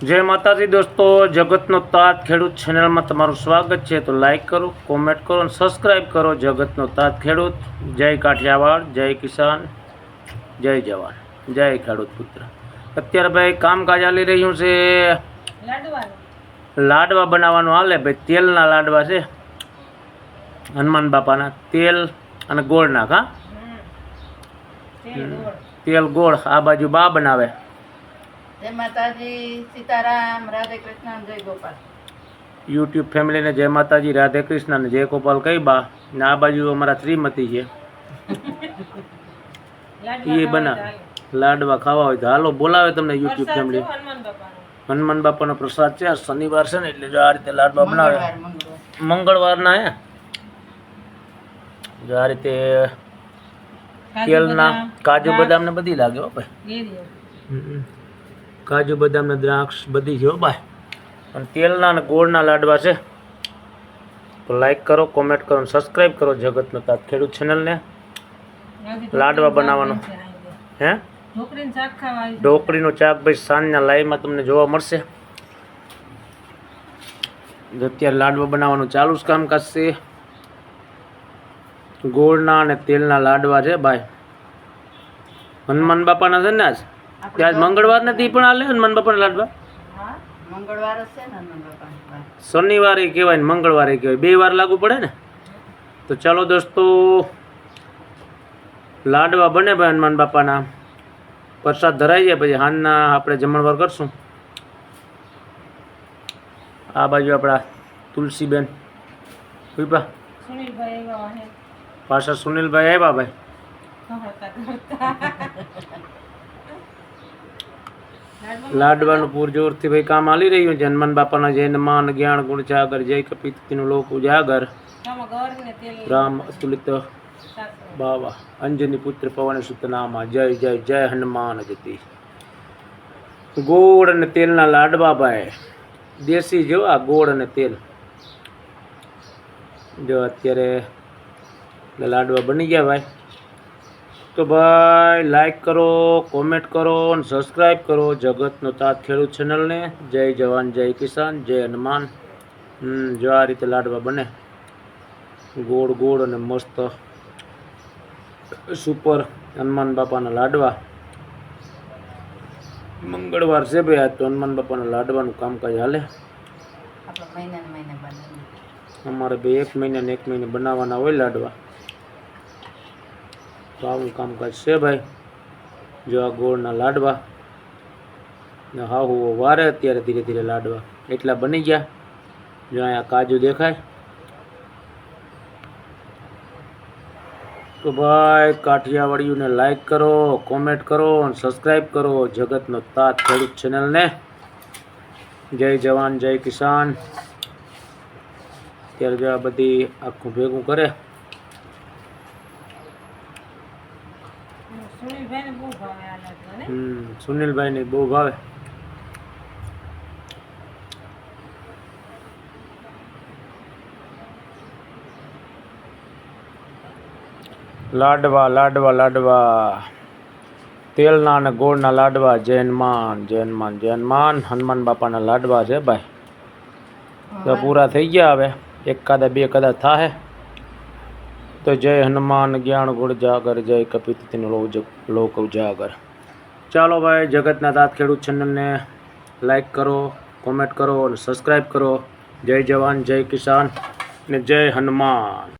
જય માતાજી દોસ્તો જગતનો તાત ખેડૂત ચેનલમાં તમારું સ્વાગત છે. તો લાઈક કરો કોમેન્ટ કરો અને સબસ્ક્રાઈબ કરો જગતનો તાત ખેડૂત. જય કાઠિયાવાડ જય કિસાન જય જવાન જય ખેડૂત પુત્ર. અત્યારે ભાઈ કામકાજ ચાલી રહ્યું છે. લાડવા. બનાવવાનું હાલે ભાઈ તેલના લાડવા છે. હનુમાન બાપાના તેલ અને ગોળ નાખ હા તેલ ગોળ આ બાજુ બા બનાવે. જય માતાજી સીતારામ રાધે કૃષ્ણ જય ગોપાલ. યુટ્યુબ ફેમિલીને જય માતાજી રાધે કૃષ્ણ અને જય ગોપાલ કઈ બા? ને આ બાજુ અમારા શ્રીમતી છે. એ બના લાડવા ખાવા હોય તો હાલો બોલાવે તમને યુટ્યુબ ફેમિલી. હનુમાન બાપાનો. પ્રસાદ છે. શનિવાર છે ને એટલે જો આ રીતે લાડવા બનાવે. મંગળવાર મંગળવાર. મંગળવારના હે. જો આ રીતે તેલના કાજુ બદામ ને બધી લાગે હો ભાઈ. કાજુ બદામ ને દ્રાક્ષ બધી છે બાય અને તેલના અને ગોળના લાડવા છે. તો લાઈક કરો કોમેન્ટ કરો અને સબસ્ક્રાઈબ કરો જગતનો તાત ખેડૂત ચેનલને લાડવા બનાવવાનો. હે? ઢોકળીને ચાક ભાઈ સાંજના લાઈવમાં તમને જોવા મળશે. જો અત્યારે લાડવા બનાવવાનું ચાલુ જ કામકાજ છે. ગોળના અને તેલના લાડવા છે ભાઈ. હનુમાન બાપાના છે ને આજ? આજ મંગળવાર નથી પણ હાલે હનુમાન બાપાના લાડવા? હા મંગળવાર છે ને હનુમાન બાપા શનિવારે કહેવાય ને મંગળવારે કહેવાય. બે વાર લાગુ પડે ને? તો ચાલો દોસ્તો લાડવા બને ભાઈ હનુમાન બાપાના. પ્રસાદ ધરાઈ જાય પછી હાનના આપણે જમણવાર કરશું. આ બાજુ આપણા તુલસીબેન. સુનિલભાઈ પાછા સુનિલભાઈ આવ્યા ભાઈ. લાડવાનું પૂરજોરથી ભાઈ કામ હાલી રહ્યું છે. હનુમાન બાપાના જય માન જ્ઞાન ગુણ જાગર જય કપિતનું લોક ઉજાગર. રામ અતુલિત બાવા. અંજની પુત્ર પવન સુતનામા જય જય જય હનુમાન જતી. ગોળ અને તેલના લાડવા ભાઈ. દેશી જો આ ગોળ અને તેલ. જો અત્યારે લાડવા બની ગયા ભાઈ. તો ભાઈ લાઈક કરો કોમેન્ટ કરો અને સબસ્ક્રાઈબ કરો જગતનો તાત ખેડૂત ચેનલને જય જવાન જય કિસાન જય હનુમાન. જો આ રીતે લાડવા બને. ગોળ ગોળ અને મસ્ત સુપર હનુમાન બાપાના લાડવા. મંગળવાર છે ભાઈ આજ તો હનુમાન બાપાના લાડવાનું કામકાજ હાલે. અમારે ભાઈ એક મહિને ને એક મહિને બનાવવાના હોય લાડવા. તો આવું કામકાજ છે ભાઈ. જો આ ગોળના લાડવા ને હા હું વારે અત્યારે ધીરે ધીરે લાડવા. એટલા બની ગયા. જો અહીંયા કાજુ દેખાય. તો ભાઈ કાઠિયાવાડીઓને લાઈક કરો કોમેન્ટ કરો અને સબસ્ક્રાઈબ કરો જગતનો તાત ખેડૂત ચેનલને જય જવાન, જય કિસાન. ત્યારે જો આ બધી આખું ભેગું કરે સુનિલભાઈને બહુ ભાવે આ લાડવા ને? હમ સુનિલભાઈને બહુ ભાવે. લાડવા લાડવા લાડવા. તેલના અને ગોળના લાડવા જૈનમાન જૈનમાન જૈનમાન હનુમાન બાપાના લાડવા છે ભાઈ. તો પૂરા થઈ ગયા હવે. એક કાદા બે કાદા થાહે. તો જય હનુમાન જ્ઞાન ગુણ જાગર, જય કપિતનો લોક ઉજાગર. ચાલો ભાઈ, જગતના દાંત ખેડૂત ચેનલને લાઈક કરો કોમેન્ટ કરો અને સબસ્ક્રાઈબ કરો. જય જવાન, જય કિસાન ને જય હનુમાન.